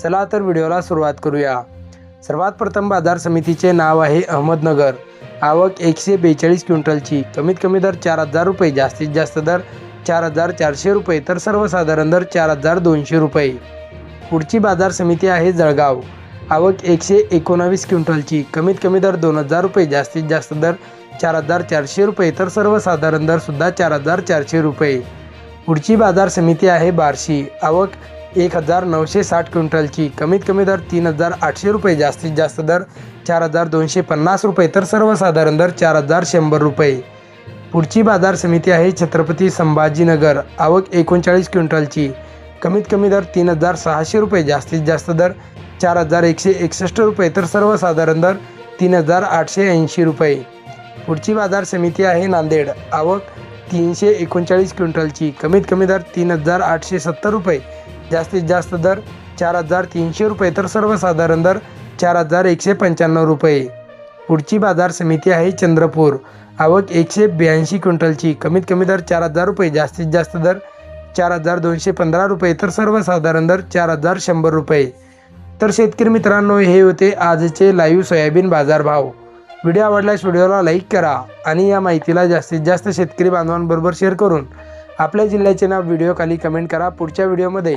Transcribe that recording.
चला तर व्हिडिओला सुरुवात करूया. सर्वात प्रथम बाजार समितीचे नाव आहे अहमदनगर. आवक एकशे बेचाळीस क्विंटलची. कमीत कमी दर चार हजार रुपये जास्तीत जास्त दर चार हजार चारशे रुपये तर सर्वसाधारण दर चार हजार दोनशे रुपये. पुढची बाजार समिती आहे जळगाव. आवक एकशे एकोणावीस क्विंटलची. कमीत कमी दर दोन हजार रुपये जास्तीत जास्त दर चार हजार चारशे रुपये तर सर्वसाधारण दरसुद्धा चार हजार चारशे रुपये. पुढची बाजार समिती आहे बार्शी. आवक एक हजार नऊशे साठ क्विंटलची. कमीत कमी दर तीन हजार आठशे रुपये जास्तीत जास्त दर चार हजार दोनशे पन्नास रुपये तर सर्वसाधारण दर चार हजार शंभर रुपये. पुढची बाजार समिती आहे छत्रपती संभाजीनगर आवक एकोणचाळीस क्विंटलची. कमीत कमी दर तीन हजार सहाशे रुपये जास्तीत जास्त दर चार हजार एकशे एकसष्ट रुपये तर सर्वसाधारण दर तीन हजार आठशे ऐंशी रुपये. पुढची बाजार समिती आहे नांदेड आवक तीनशे एकोणचाळीस क्विंटलची. कमीत कमी दर तीन हजार आठशे सत्तर रुपये जास्तीत जास्त दर चार हजार तीनशे रुपये तर सर्वसाधारण दर चार हजार एकशे पंच्याण्णव रुपये. पुढची बाजार समिती आहे चंद्रपूर. आवक एकशे ब्याऐंशी क्विंटलची. कमीत कमी दर चार हजार रुपये जास्तीत जास्त दर चार हजार दोनशे पंधरा रुपये तर सर्वसाधारण दर चार हजार शंभर रुपये. तर शेतकरी मित्रांनो हे होते आजचे लाईव्ह सोयाबीन बाजारभाव. व्हिडिओ आवडल्यास व्हिडिओला लाईक करा आणि या माहितीला जास्तीत जास्त शेतकरी बांधवांबरोबर शेअर करून आपल्या जिल्ह्याचे नाव व्हिडिओ खाली कमेंट करा. पुढच्या व्हिडिओमध्ये